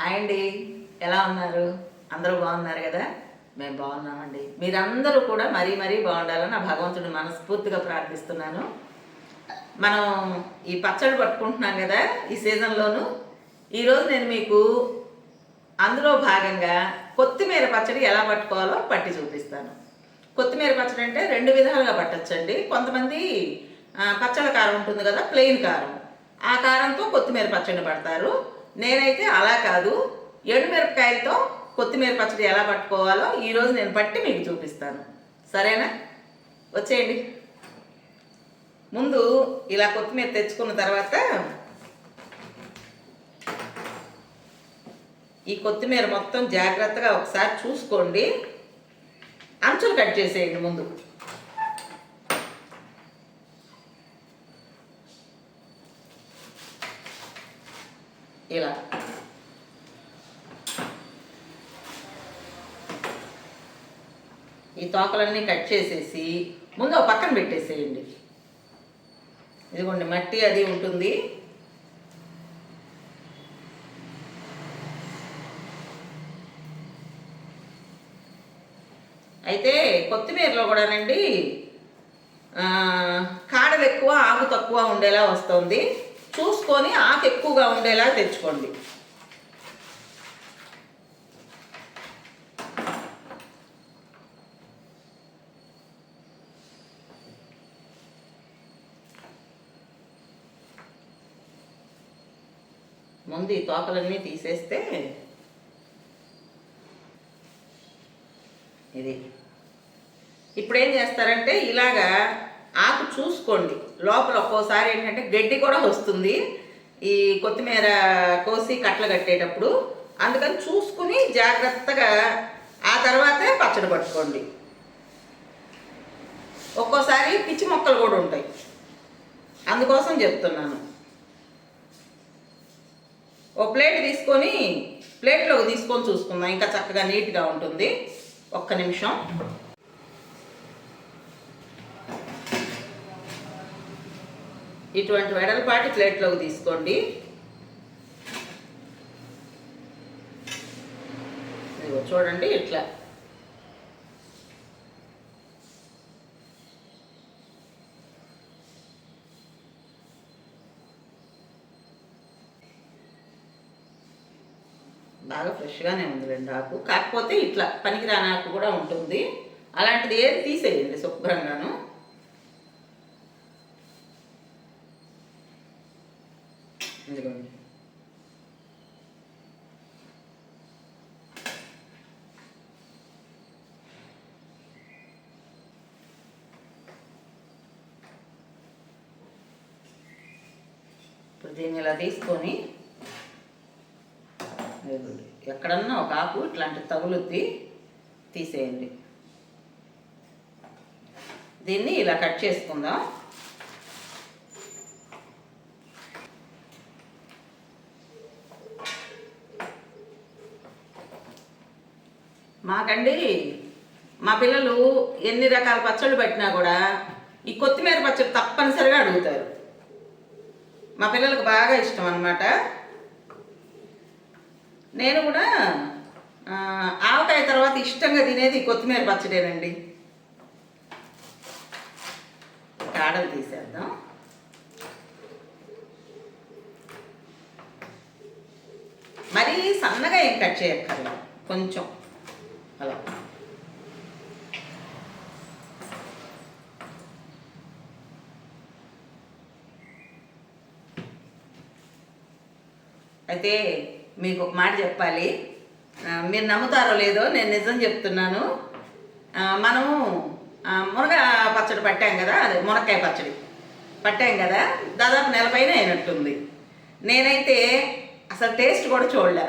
Hi అండి. ఎలా ఉన్నారు? అందరూ బాగున్నారు కదా? మేము బాగున్నామండి. మీరందరూ కూడా మరీ మరీ బాగుండాలని నా భగవంతుడు మనస్ఫూర్తిగా ప్రార్థిస్తున్నాను. మనం ఈ పచ్చడి పట్టుకుంటున్నాం కదా ఈ సీజన్లోను. ఈరోజు నేను మీకు అందులో భాగంగా కొత్తిమీర పచ్చడి ఎలా పట్టుకోవాలో పట్టి చూపిస్తాను. కొత్తిమీర పచ్చడి అంటే రెండు విధాలుగా పట్టచ్చండి. కొంతమంది పచ్చడి కారం ఉంటుంది కదా ప్లెయిన్ కారం. ఆ కారంతో కొత్తిమీర పచ్చడి పడతారు. నేనైతే అలా కాదు. ఎండుమిరపకాయలతో కొత్తిమీర పచ్చడి ఎలా పట్టుకోవాలో ఈరోజు నేను పట్టి మీకు చూపిస్తాను. సరేనా? వచ్చేయండి. ముందు ఇలా కొత్తిమీర తెచ్చుకున్న తర్వాత ఈ కొత్తిమీర మొత్తం జాగ్రత్తగా ఒకసారి చూసుకోండి. అంచులు కట్ చేసేయండి ముందు. ఇలా ఈ తోకలన్నీ కట్ చేసేసి ముందు ఒక పక్కన పెట్టేసేయండి. ఇదిగోండి మట్టి అది ఉంటుంది. అయితే కొత్తిమీరలో కూడానండి కాడలు ఎక్కువ ఆకు తక్కువ ఉండేలా వస్తుంది. చూసుకొని ఆకు ఎక్కువగా ఉండేలా తెచ్చుకోండి. ముందు ఈ తోకలన్నీ తీసేస్తే ఇది. ఇప్పుడు ఏం చేస్తారంటే ఇలాగా ఆకు చూసుకోండి. లోపల ఒక్కోసారి ఏంటంటే గడ్డి కూడా వస్తుంది. ఈ కొత్తిమీర కోసి కట్టలు కట్టేటప్పుడు అందుకని చూసుకుని జాగ్రత్తగా ఆ తర్వాతే పచ్చడి పట్టుకోండి. ఒక్కోసారి పిచ్చి మొక్కలు కూడా ఉంటాయి. అందుకోసం చెప్తున్నాను. ఓ ప్లేట్ తీసుకొని ప్లేట్లోకి తీసుకొని చూసుకుందాం. ఇంకా చక్కగా నీట్గా ఉంటుంది. ఒక్క నిమిషం. ఇటువంటి వెడల్పాటి ప్లేట్లోకి తీసుకోండి. ఇదిగో చూడండి ఇట్లా. బాగా ఫ్రెష్గానే ఉంది రెండు ఆకు. కాకపోతే ఇట్లా పనికిరాని ఆకు కూడా ఉంటుంది. అలాంటిది ఏది తీసేయండి శుభ్రంగాను ఇదిగోండి ఇప్పుడు దీన్ని ఇలా తీసుకొని ఎక్కడన్నా ఒక ఆకు ఇట్లాంటి తగులుద్ది తీసేయండి. దీన్ని ఇలా కట్ చేసుకుందాం. మాకండి మా పిల్లలు ఎన్ని రకాల పచ్చళ్ళు పెట్టినా కూడా ఈ కొత్తిమీర పచ్చడి తప్పనిసరిగా అడుగుతారు. మా పిల్లలకు బాగా ఇష్టం అన్నమాట. నేను కూడా ఆవకాయ తర్వాత ఇష్టంగా తినేది కొత్తిమీర పచ్చడేనండి. కాడలు తీసేద్దాం. మరీ సన్నగా ఏం కట్ చేయక్కర్లేదు. కొంచెం అలా అయితే మీకు ఒక మాట చెప్పాలి. మీరు నమ్ముతారో లేదో నేను నిజం చెప్తున్నాను. మనము మునగ పచ్చడి పట్టాం కదా అదే మునక్కాయ పచ్చడి. పట్టాం కదా దాదాపు నెల పైన అయినట్టుంది. నేనైతే అసలు టేస్ట్ కూడా చూడలే.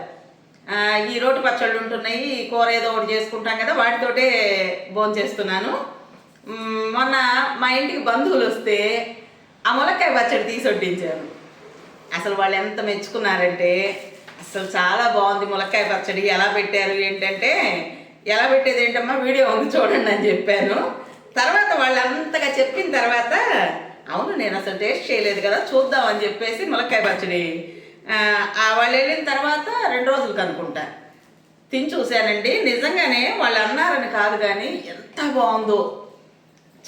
ఈ రోటి పచ్చళ్ళు ఉంటున్నాయి ఈ కూర ఏదో ఒకటి చేసుకుంటాం కదా వాటితోటే భోజనం చేస్తున్నాను. మొన్న మా ఇంటికి బంధువులు వస్తే ఆ మునక్కాయ పచ్చడి తీసి వడ్డించాను అసలు వాళ్ళు ఎంత మెచ్చుకున్నారంటే అసలు చాలా బాగుంది ములక్కాయ పచ్చడి ఎలా పెట్టారు ఏంటంటే ఎలా పెట్టేది ఏంటమ్మా వీడియో ఉంది చూడండి అని చెప్పాను. తర్వాత వాళ్ళు అంతగా చెప్పిన తర్వాత అవును నేను అసలు టేస్ట్ చేయలేదు కదా చూద్దాం అని చెప్పేసి ములక్కాయ పచ్చడి. ఆ, వాళ్ళు వెళ్ళిన తర్వాత రెండు రోజులు అనుకుంటా తిని చూశానండి. నిజంగానే వాళ్ళు అన్నారని కాదు కానీ ఎంత బాగుందో.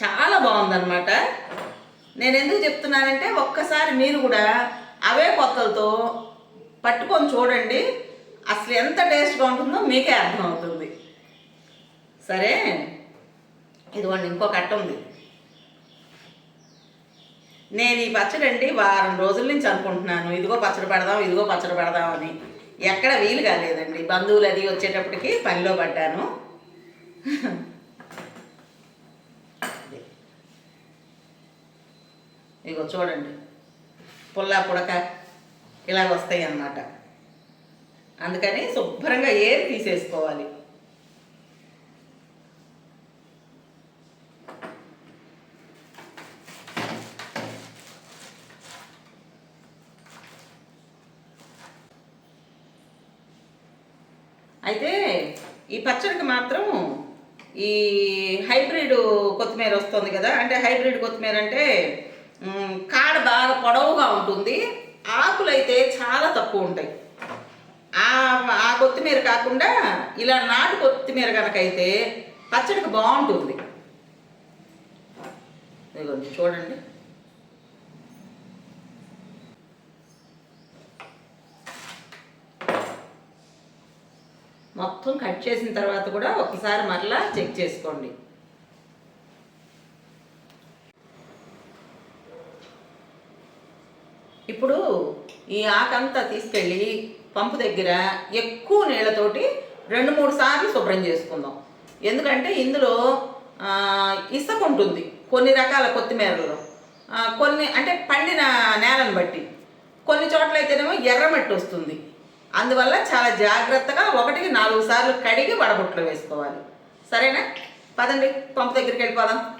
చాలా బాగుందన్నమాట. నేను ఎందుకు చెప్తున్నానంటే ఒక్కసారి మీరు కూడా అవే కొత్తలతో పట్టుకొని చూడండి. అసలు ఎంత టేస్ట్గా ఉంటుందో మీకే అర్థమవుతుంది. సరే? ఇదిగోండి ఇంకో కట్ట ఉంది. నేను ఈ పచ్చడి అండి వారం రోజుల నుంచి అనుకుంటున్నాను. ఇదిగో పచ్చడి పెడదాం ఇదిగో పచ్చడి పెడదాం అని. ఎక్కడ వీలు కాలేదండి. బంధువులు అది వచ్చేటప్పటికి పనిలో పడ్డాను. ఇగో చూడండి. పుల్లా పుడక ఇలా వస్తాయి అన్నమాట అందుకని శుభ్రంగా ఏరి తీసేసుకోవాలి. అయితే ఈ పచ్చడికి మాత్రం ఈ హైబ్రిడ్ కొత్తిమీర వస్తుంది కదా అంటే హైబ్రిడ్ కొత్తిమీర అంటే కాడ బాగా పొడవుగా ఉంటుంది. ఆకులు అయితే చాలా తక్కువ ఉంటాయి. ఆ ఆ కొత్తిమీర కాకుండా ఇలా నాటు కొత్తిమీర కనుకైతే పచ్చడికి బాగుంటుంది. ఇదిగోండి చూడండి. మొత్తం కట్ చేసిన తర్వాత కూడా ఒకసారి మరలా చెక్ చేసుకోండి. ఇప్పుడు ఈ ఆకంతా తీసుకెళ్ళి పంపు దగ్గర ఎక్కువ నీళ్ళతోటి రెండు మూడు సార్లు శుభ్రం చేసుకుందాం. ఎందుకంటే ఇందులో ఆ, ఇసుక ఉంటుంది కొన్ని రకాల కొత్తిమీరలో కొన్ని అంటే పండిన నేలను బట్టి. కొన్ని చోట్ల అయితేనేమో ఎర్రమట్టి వస్తుంది. అందువల్ల చాలా జాగ్రత్తగా ఒకటికి నాలుగు సార్లు కడిగి వడబుట్లో వేసుకోవాలి. సరేనా? పదండి పంపు దగ్గరికి వెళ్ళిపోదాం.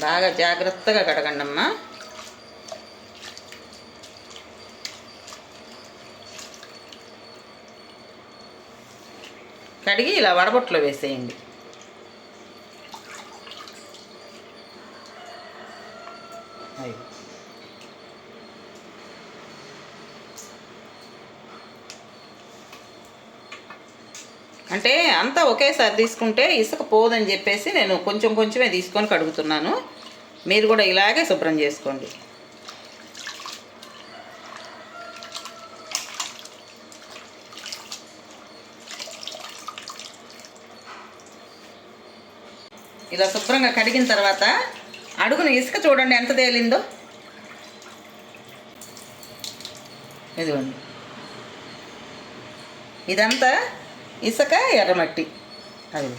బాగా జాగ్రత్తగా కడగండి అమ్మా కడిగి ఇలా వడబొట్లో వేసేయండి. అయ్యో. అంటే అంతా ఒకేసారి తీసుకుంటే ఇసుక పోదని చెప్పేసి నేను కొంచెం కొంచెమే తీసుకొని కడుగుతున్నాను. మీరు కూడా ఇలాగే శుభ్రం చేసుకోండి. ఇలా శుభ్రంగా కడిగిన తర్వాత అడుగున ఇసుక చూడండి ఎంత తేలిందో. ఇదిగోండి. ఇదంతా ఇసుక ఎర్రమట్టి. అది.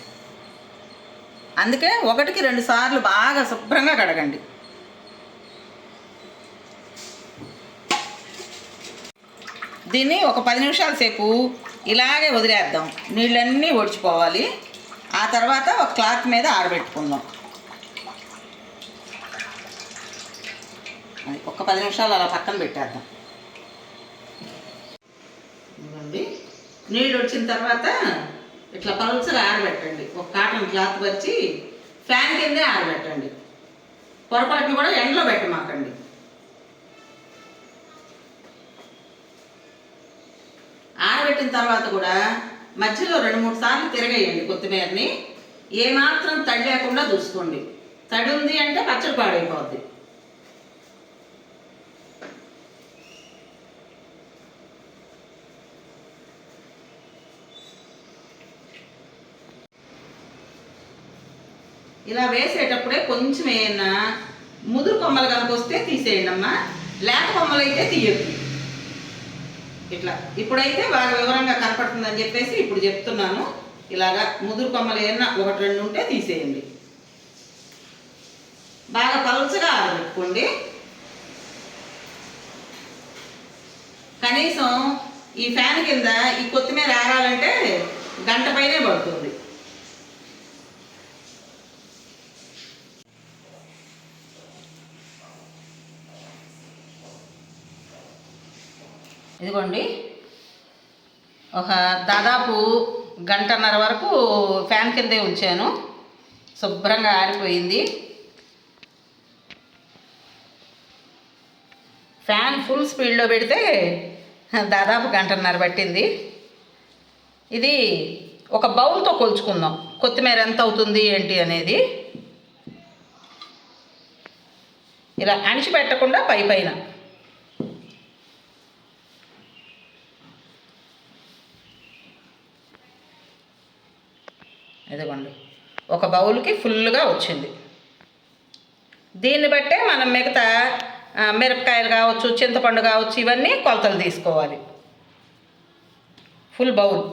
అందుకే ఒకటికి రెండు సార్లు బాగా శుభ్రంగా కడగండి. దీన్ని ఒక పది నిమిషాల సేపు ఇలాగే వదిలేద్దాం. నీళ్ళన్నీ ఒడిచిపోవాలి. ఆ తర్వాత ఒక క్లాత్ మీద ఆరబెట్టుకుందాం. అది ఒక పది నిమిషాలు అలా పక్కన పెట్టేద్దాం ఇదిగోండి నీళ్ళు వచ్చిన తర్వాత ఇట్లా పలుచగా ఆరబెట్టండి. ఒక కాటన్ క్లాత్ వచ్చి ఫ్యాన్ కిందే ఆరబెట్టండి. పొరపాటును కూడా ఎండలో పెట్టమాకండి. ఆరబెట్టిన తర్వాత కూడా మధ్యలో రెండు మూడు సార్లు తిరగేయండి కొత్తిమీరని. ఏమాత్రం తడి లేకుండా చూసుకోండి తడి ఉంది అంటే పచ్చడి పాడైపోద్ది. ఇలా వేసేటప్పుడే కొంచెం ఏమైనా ముదురు కొమ్మలు కనుక వస్తే తీసేయండి అమ్మా. లేత కొమ్మలు అయితే తీయద్దు. ఇట్లా. ఇప్పుడైతే బాగా వివరంగా కనపడుతుందని చెప్పేసి ఇప్పుడు చెప్తున్నాను. ఇలాగా ముదురు కొమ్మలు ఏమన్నా ఒకటి రెండు ఉంటే తీసేయండి. బాగా పలుచగా ఆరబెట్టుకోండి. కనీసం ఈ ఫ్యాన్ కింద ఈ కొత్తిమీర ఆరాలంటే గంట పైనే పడుతుంది. ఇదిగోండి. ఒక దాదాపు గంటన్నర వరకు ఫ్యాన్ కిందే ఉంచాను. శుభ్రంగా ఆరిపోయింది. ఫ్యాన్ ఫుల్ స్పీడ్లో పెడితే దాదాపు గంటన్నర పట్టింది. ఇది ఒక బౌల్తో కొలుచుకుందాం. కొత్తిమీర ఎంత అవుతుంది ఏంటి అనేది. ఇలా అణిచిపెట్టకుండా పై పైన. ఇదిగోండి. ఒక బౌల్కి ఫుల్గా వచ్చింది. దీన్ని బట్టే మనం మిగతా మిరపకాయలు కావచ్చు చింతపండు కావచ్చు ఇవన్నీ కొలతలు తీసుకోవాలి. Full bowl.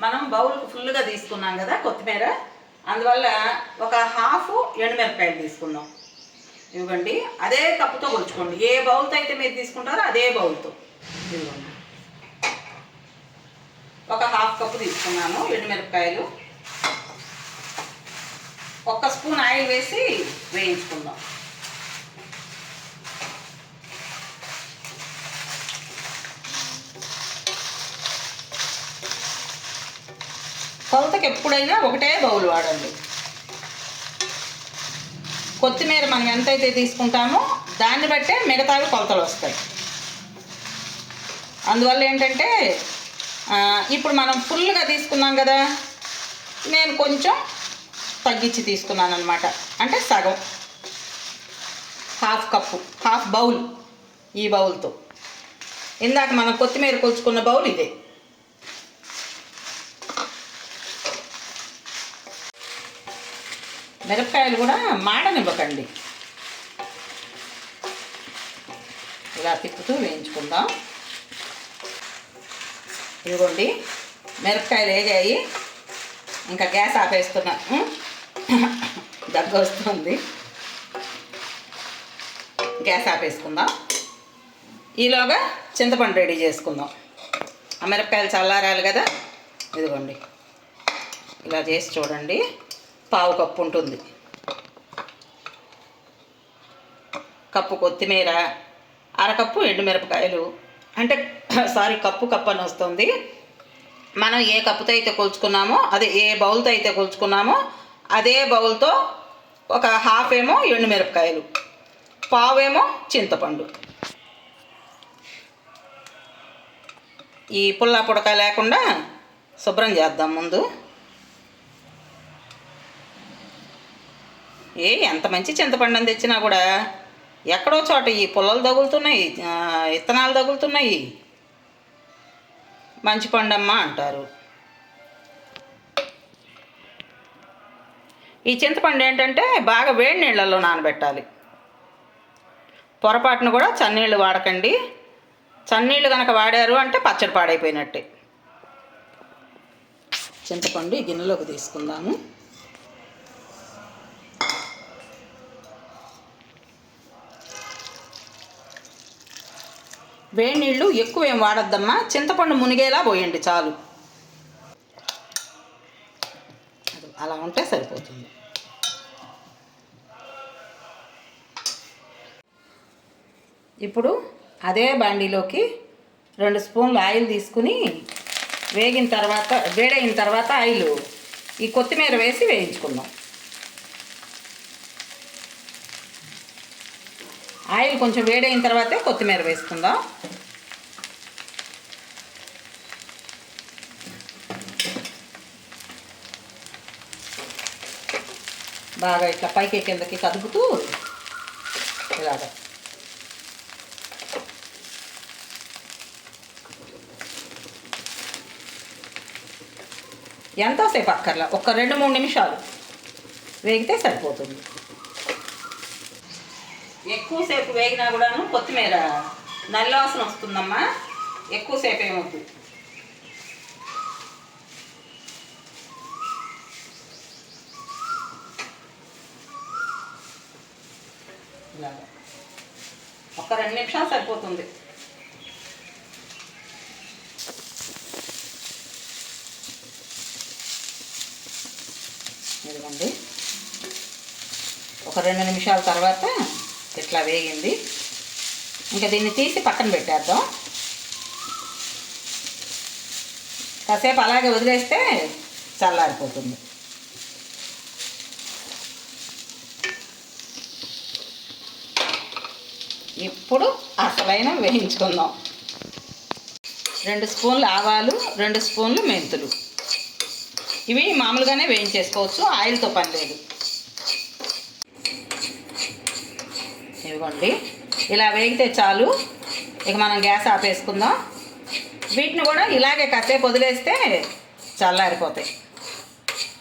మనం బౌల్ ఫుల్గా తీసుకున్నాం కదా కొత్తిమీర. అందువల్ల ఒక హాఫ్ ఎండుమిరపకాయలు తీసుకుందాం ఇవ్వండి. అదే కప్పుతో కొలుచుకోండి. ఏ బౌల్తో అయితే మీరు తీసుకుంటారో అదే బౌల్తో. ఇదిగోండి. ఒక హాఫ్ కప్పు తీసుకున్నాను ఎండుమిరపకాయలు. ఒక్క స్పూన్ ఆయిల్ వేసి వేయించుకుందాం. కొలతకి ఎప్పుడైనా ఒకటే బౌల్ వాడండి. కొత్తిమీర మనం ఎంతైతే తీసుకుంటామో దాన్ని బట్టే మిగతావి కొలతలు వస్తాయి. అందువల్ల ఏంటంటే ఇప్పుడు మనం ఫుల్గా తీసుకున్నాం కదా నేను కొంచెం తగ్గించి తీసుకున్నాను అనమాట అంటే సగం. హాఫ్ కప్పు హాఫ్ బౌల్ ఈ బౌల్తో. ఇందాక మనం కొత్తిమీర కొలుచుకున్న బౌల్ ఇదే. మిరపకాయలు కూడా మాడనివ్వకండి. ఇలా తిప్పుతూ వేయించుకుందాం. ఇదిగోండి మిరపకాయలు వేగాయి. ఇంకా గ్యాస్ ఆపేస్తున్నా. దగ్గ దగ్గు వస్తుంది. గ్యాస్ ఆపేసుకుందాం. ఈలోగా చింతపండు రెడీ చేసుకుందాం. ఆ మిరపకాయలు చల్లారాలి కదా. ఇదిగోండి. ఇలా చేసి చూడండి. పావు కప్పు ఉంటుంది. కప్పు కొత్తిమీర అరకప్పు ఎండుమిరపకాయలు. అంటే సారీ కప్పు కప్పు అని వస్తుంది. మనం ఏ కప్పుతో అయితే కొలుచుకున్నామో అదే ఏ బౌల్తో అయితే కొలుచుకున్నామో అదే బౌల్తో ఒక హాఫ్ ఏమో ఎండుమిరపకాయలు పావేమో చింతపండు. ఈ పుల్ల పుడక లేకుండా శుభ్రం చేద్దాం ముందు. ఏ ఎంత మంచి చింతపండు అని తెచ్చినా కూడా ఎక్కడో చోట ఈ పుల్లలు తగులుతున్నాయి ఇత్తనాలు తగులుతున్నాయి. మంచి పండమ్మ అంటారు. ఈ చింతపండు ఏంటంటే బాగా వేడి నీళ్ళల్లో నానబెట్టాలి. పొరపాటును కూడా చన్నీళ్ళు వాడకండి. చన్నీళ్ళు కనుక వాడారు అంటే పచ్చడి పాడైపోయినట్టే. చింతపండు ఈ గిన్నెలోకి తీసుకుందాము. వేడి నీళ్ళు ఎక్కువ ఏం వాడద్దమ్మా. చింతపండు మునిగేలా పోయండి చాలు. అది అలా ఉంటే సరిపోతుంది. ఇప్పుడు అదే బాండీలోకి రెండు స్పూన్లు ఆయిల్ తీసుకుని వేగిన తర్వాత వేడైన తర్వాత ఆయిల్. ఈ కొత్తిమీర వేసి వేయించుకుందాం. ఆయిల్ కొంచెం వేడైన తర్వాతే కొత్తిమీర వేసుకుందాం. బాగా ఇట్లా పైకి కిందకి కదుపుతూ ఇలాగ. ఎంతోసేపు అక్కర్లా? ఒక రెండు మూడు నిమిషాలు. వేగితే సరిపోతుంది. ఎక్కువసేపు వేగినా కూడాను కొత్తిమీర నల్లవాసన వస్తుందమ్మా. ఎక్కువసేపు ఏమవుతుంది ఒక రెండు నిమిషాలు సరిపోతుంది. ఇదిగోండి. ఒక రెండు నిమిషాల తర్వాత ఇట్లా వేగింది. ఇంకా దీన్ని తీసి పక్కన పెట్టేద్దాం. కాసేపు అలాగే వదిలేస్తే చల్లారిపోతుంది. ఇప్పుడు అసలైన వేయించుకుందాం. రెండు స్పూన్లు ఆవాలు రెండు స్పూన్లు మెంతులు. ఇవి మామూలుగానే వేయించేసుకోవచ్చు ఆయిల్తో పని లేదు ఇదిగోండి. ఇలా వేగితే చాలు. ఇక మనం గ్యాస్ ఆపేసుకుందాం. వీటిని కూడా ఇలాగే కాసేపు వదిలేస్తే చల్లారిపోతాయి.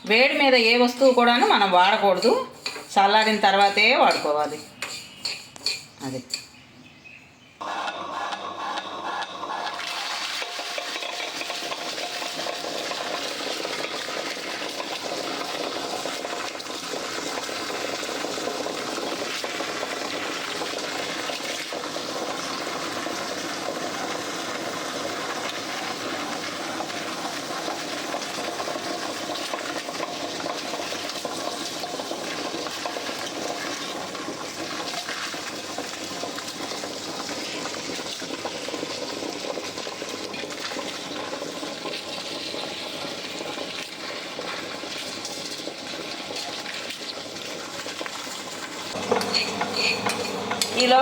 వేడి మీద ఏ వస్తువు కూడాను మనం వాడకూడదు. చల్లారిన తర్వాతే వాడుకోవాలి. అది.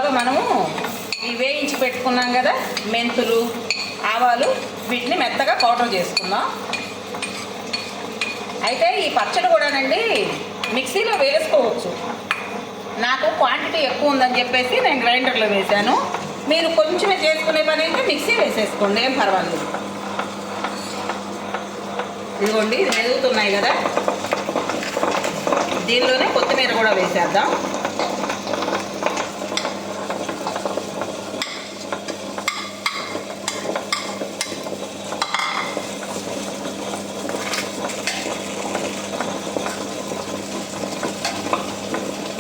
ఈలోగా మనము ఈ వేయించి పెట్టుకున్నాం కదా మెంతులు ఆవాలు వీటిని మెత్తగా పౌడర్ చేసుకుందాం. అయితే ఈ పచ్చడి కూడానండి మిక్సీలో వేసుకోవచ్చు. నాకు క్వాంటిటీ ఎక్కువ ఉందని చెప్పేసి నేను గ్రైండర్లో వేశాను. మీరు కొంచెమే చేసుకునే పని అయితే మిక్సీ వేసేసుకోండి ఏం పర్వాలేదు. ఇదిగోండి ఇది మెదుగుతున్నాయి కదా. దీనిలోనే కొత్తిమీర కూడా వేసేద్దాం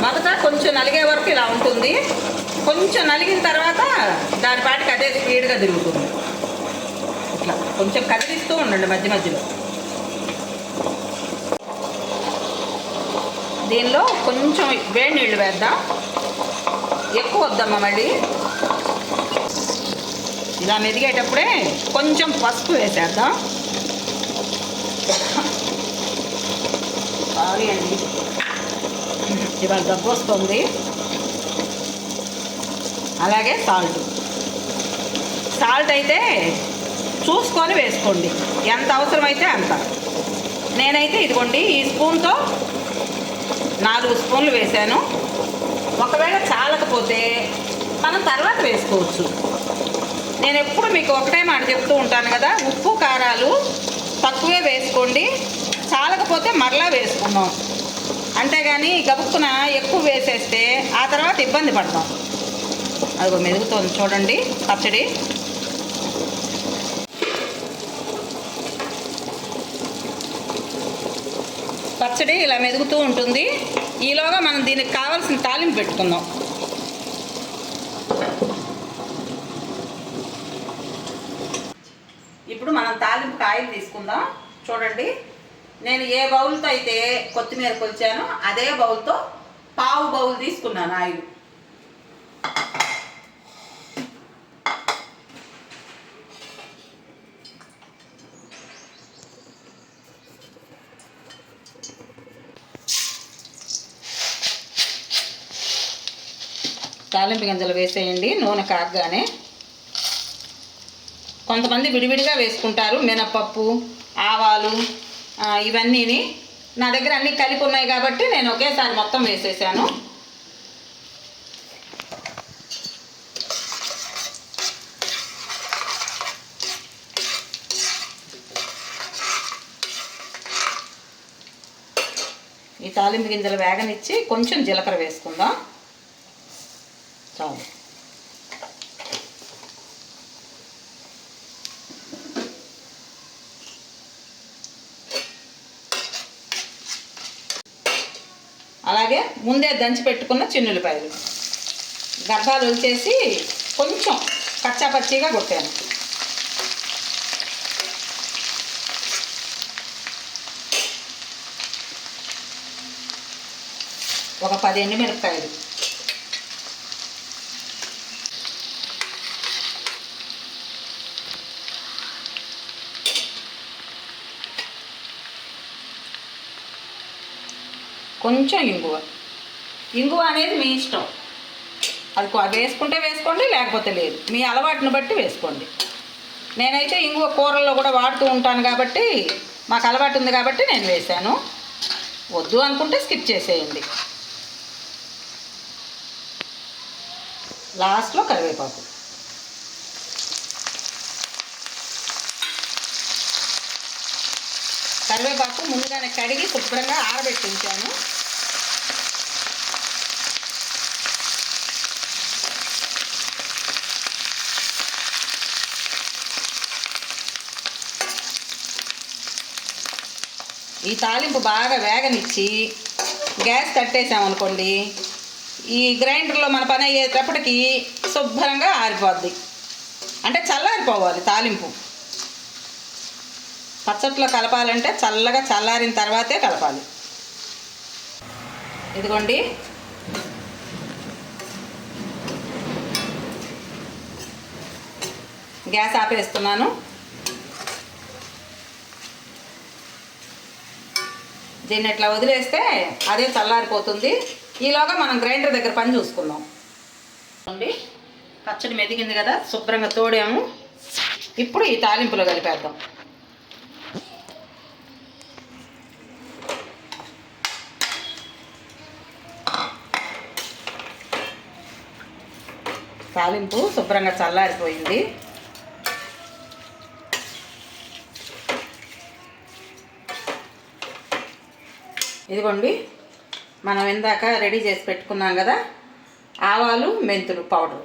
మొదట కొంచెం నలిగే వరకు ఇలా ఉంటుంది. కొంచెం నలిగిన తర్వాత దాని పాటికి అదే స్పీడ్గా తిరుగుతుంది. ఇట్లా కొంచెం కదిలిస్తూ ఉండండి మధ్య మధ్యలో. దీనిలో కొంచెం వేడి నీళ్ళు వేద్దాం. ఎక్కువ వద్దమ్మా మళ్ళీ. ఇలా మెదిగేటప్పుడే కొంచెం పసుపు వేసేద్దాం. సారీ అండి. ఇవాళ దగ్గు వస్తుంది. అలాగే సాల్ట్. సాల్ట్ అయితే చూసుకొని వేసుకోండి. ఎంత అవసరమైతే అంత. నేనైతే ఇదిగోండి ఈ స్పూన్తో నాలుగు స్పూన్లు వేశాను. ఒకవేళ చాలకపోతే మనం తర్వాత వేసుకోవచ్చు. నేను ఎప్పుడు మీకు ఒకటే మాట చెప్తూ ఉంటాను కదా ఉప్పు కారాలు తక్కువే వేసుకోండి. చాలకపోతే మరలా వేసుకుందాం. అంతేగాని గబుక్కున ఎక్కువ వేసేస్తే ఆ తర్వాత ఇబ్బంది పడతాం. అదిగో మెదుగుతోంది చూడండి పచ్చడి. పచ్చడి ఇలా మెదుగుతూ ఉంటుంది. ఈలోగా మనం దీనికి కావాల్సిన తాలింపు పెట్టుకుందాం. ఇప్పుడు మనం తాలింపు కాయలు తీసుకుందాం. చూడండి నేను ఏ బౌల్తో అయితే కొత్తిమీర కొలిచానో అదే బౌల్తో పావు బౌల్ తీసుకున్నాను ఆయిల్. తాలింపు గింజలు వేసేయండి నూనె కాగగానే. కొంతమంది విడివిడిగా వేసుకుంటారు మినపప్పు ఆవాలు ఇవన్నీని. నా దగ్గర అన్నీ కలిపి ఉన్నాయి కాబట్టి నేను ఒకేసారి మొత్తం వేసేసాను. ఈ తాలింపు గింజలు వేగనిచ్చి కొంచెం జీలకర్ర వేసుకుందాం. చాలు అలాగే ముందే దంచి పెట్టుకున్న చిన్నులపాయలు. గర్భాలు వచ్చేసి కొంచెం పచ్చాపచ్చిగా కొట్టాను. ఒక పది ఎండుమిరపకాయలు. కొంచెం ఇంగువ. ఇంగువ అనేది మీ ఇష్టం. అది వేసుకుంటే వేసుకోండి లేకపోతే లేదు. మీ అలవాటును బట్టి వేసుకోండి. నేనైతే ఇంగువ కూరల్లో కూడా వాడుతూ ఉంటాను కాబట్టి మాకు అలవాటు ఉంది కాబట్టి నేను వేశాను. వద్దు అనుకుంటే స్కిప్ చేసేయండి. లాస్ట్లో కరివేపాకు. కరివేపాకు ముందుగానే కడిగి శుభ్రంగా ఆరబెట్టి ఉంచాను ఈ తాలింపు బాగా వేగనిచ్చి గ్యాస్ కట్టేసామనుకోండి ఈ గ్రైండర్లో మన పని అయ్యేటప్పటికి శుభ్రంగా ఆరిపోద్ది. అంటే చల్లారిపోవాలి తాలింపు. పచ్చట్లో కలపాలంటే చల్లగా చల్లారిన తర్వాతే కలపాలి. ఇదిగోండి. గ్యాస్ ఆపేస్తున్నాను. దీన్ని ఇట్లా వదిలేస్తే అదే చల్లారిపోతుంది. ఈలోగా మనం గ్రైండర్ దగ్గర పని చూసుకుందాం. అండి పచ్చడి మెదిగింది కదా శుభ్రంగా తోడాము. ఇప్పుడు ఈ తాలింపులో కలిపేద్దాం. తాలింపు శుభ్రంగా చల్లారిపోయింది. ఇదిగోండి మనం ఇందాక రెడీ చేసి పెట్టుకున్నాం కదా ఆవాలు మెంతులు పౌడర్.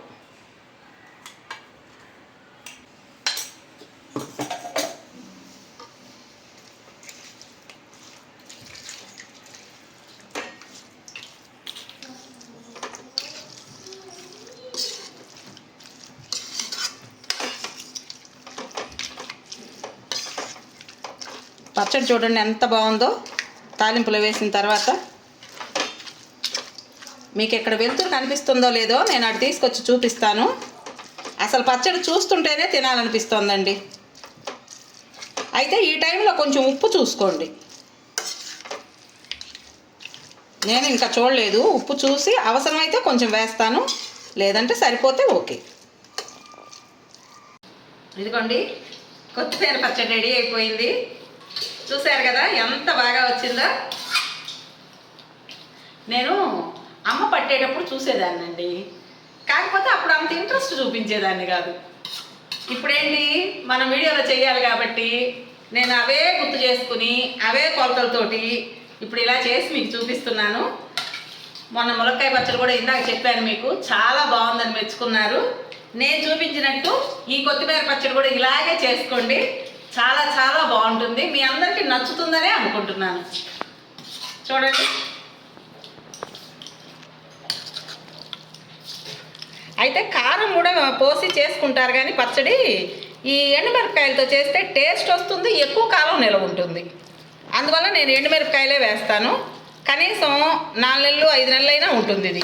పచ్చడి చూడండి ఎంత బాగుందో. తాలింపులో వేసిన తర్వాత. మీకు ఇక్కడ వెలుతురు కనిపిస్తుందో లేదో నేను అటు తీసుకొచ్చి చూపిస్తాను. అసలు పచ్చడి చూస్తుంటేనే తినాలనిపిస్తోందండి. అయితే ఈ టైంలో కొంచెం ఉప్పు చూసుకోండి. నేను ఇంకా చూడలేదు. ఉప్పు చూసి అవసరమైతే కొంచెం వేస్తాను. లేదంటే సరిపోతే ఓకే. ఇదిగోండి. కొత్తిమీర పచ్చడి రెడీ అయిపోయింది. చూసారు కదా ఎంత బాగా వచ్చిందో? నేను అమ్మ పట్టేటప్పుడు చూసేదాన్నండి. కాకపోతే అప్పుడు అంత ఇంట్రెస్ట్ చూపించేదాన్ని కాదు. ఇప్పుడేంటి? మనం వీడియోలో చేయాలి కాబట్టి నేను అవే గుర్తు చేసుకుని అవే కొలతలతోటి ఇప్పుడు ఇలా చేసి మీకు చూపిస్తున్నాను. మొన్న ములక్కాయ పచ్చడి కూడా ఇందాక చెప్పాను మీకు చాలా బాగుందని మెచ్చుకున్నారు. నేను చూపించినట్టు ఈ కొత్తిమీర పచ్చడి కూడా ఇలాగే చేసుకోండి. చాలా చాలా బాగుంటుంది. మీ అందరికీ నచ్చుతుందనే అనుకుంటున్నాను. చూడండి. అయితే కారం కూడా పోసి చేసుకుంటారు కానీ పచ్చడి ఈ ఎండుమిరపకాయలతో చేస్తే టేస్ట్ వస్తుంది ఎక్కువ కాలం నిలవ ఉంటుంది. అందువల్ల నేను ఎండుమిరపకాయలే వేస్తాను. కనీసం నాలుగు నెలలు ఐదు నెలలైనా ఉంటుంది ఇది.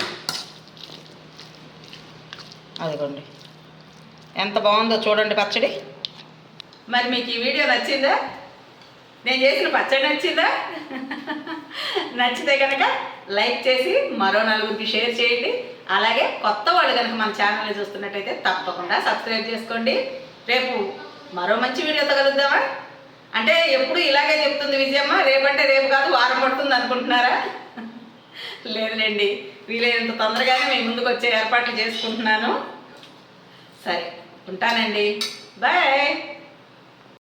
అదిగోండి. ఎంత బాగుందో చూడండి పచ్చడి. మరి మీకు ఈ వీడియో నచ్చిందా? నేను చేసిన పచ్చడి నచ్చిందా? నచ్చితే కనుక లైక్ చేసి మరో నలుగురికి షేర్ చేయండి. అలాగే కొత్త వాళ్ళు కనుక మన ఛానల్ని చూస్తున్నట్టయితే తప్పకుండా సబ్స్క్రైబ్ చేసుకోండి. రేపు మరో మంచి వీడియోతో కలుద్దామా? అంటే ఎప్పుడు ఇలాగే చెప్తుంది విజయమ్మ రేపంటే రేపు కాదు వారం పడుతుంది అనుకుంటున్నారా? లేదులేండి. వీలైనంత తొందరగానే మేము ముందుకు వచ్చే ఏర్పాట్లు చేసుకుంటున్నాను. సరే ఉంటానండి. బాయ్.